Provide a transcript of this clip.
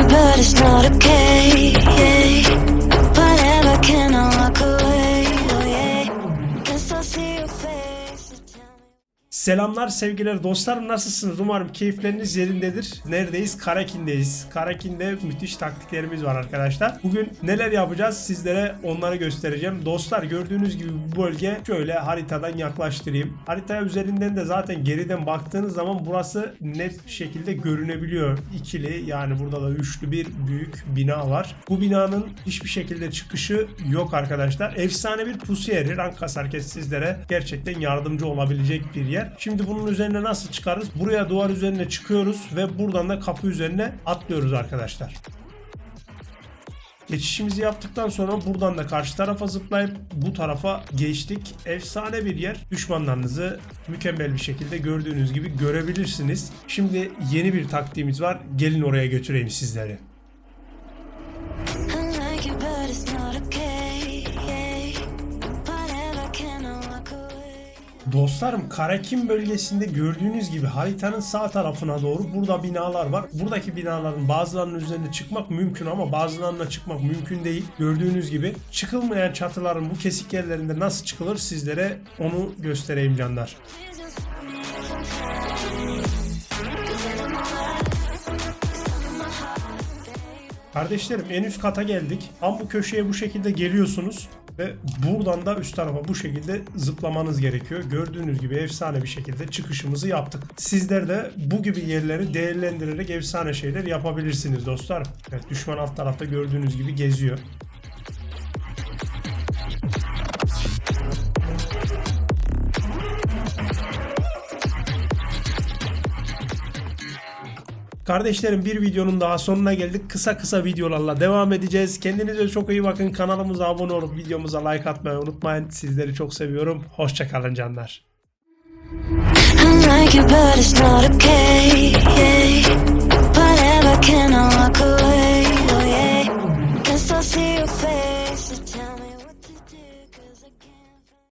you, but it's not okay. Whatever, can I walk away? Oh yeah. Guess I'll see your face. Selamlar sevgiler dostlarım nasılsınız? Umarım keyifleriniz yerindedir. Neredeyiz? Karakin'deyiz. Karakin'de müthiş taktiklerimiz var arkadaşlar. Bugün neler yapacağız sizlere onları göstereceğim. Dostlar gördüğünüz gibi bu bölge şöyle haritadan yaklaştırayım. Harita üzerinden de zaten geriden baktığınız zaman burası net bir şekilde görünebiliyor. İkili yani burada da üçlü bir büyük bina var. Bu binanın hiçbir şekilde çıkışı yok arkadaşlar. Efsane bir pusu yeri. Rank kasarken sizlere gerçekten yardımcı olabilecek bir yer. Şimdi bunun üzerine nasıl çıkarız? Buraya duvar üzerine çıkıyoruz ve buradan da kapı üzerine atlıyoruz arkadaşlar. Geçişimizi yaptıktan sonra buradan da karşı tarafa zıplayıp bu tarafa geçtik. Efsane bir yer. Düşmanlarınızı mükemmel bir şekilde gördüğünüz gibi görebilirsiniz. Şimdi yeni bir taktiğimiz var. Gelin oraya götüreyim sizleri. Dostlarım Karakin bölgesinde gördüğünüz gibi haritanın sağ tarafına doğru burada binalar var. Buradaki binaların bazılarının üzerine çıkmak mümkün ama bazılarına çıkmak mümkün değil. Gördüğünüz gibi çıkılmayan çatıların bu kesik yerlerinde nasıl çıkılır sizlere onu göstereyim canlar. Kardeşlerim en üst kata geldik. Tam bu köşeye bu şekilde geliyorsunuz ve buradan da üst tarafa bu şekilde zıplamanız gerekiyor. Gördüğünüz gibi efsane bir şekilde çıkışımızı yaptık. Sizler de bu gibi yerleri değerlendirerek efsane şeyler yapabilirsiniz dostlar. Evet, düşman alt tarafta gördüğünüz gibi geziyor. Kardeşlerim bir videonun daha sonuna geldik. Kısa kısa videolarla devam edeceğiz. Kendinize çok iyi bakın. Kanalımıza abone olup videomuza like atmayı unutmayın. Sizleri çok seviyorum. Hoşçakalın canlar. Like you, but it's not okay.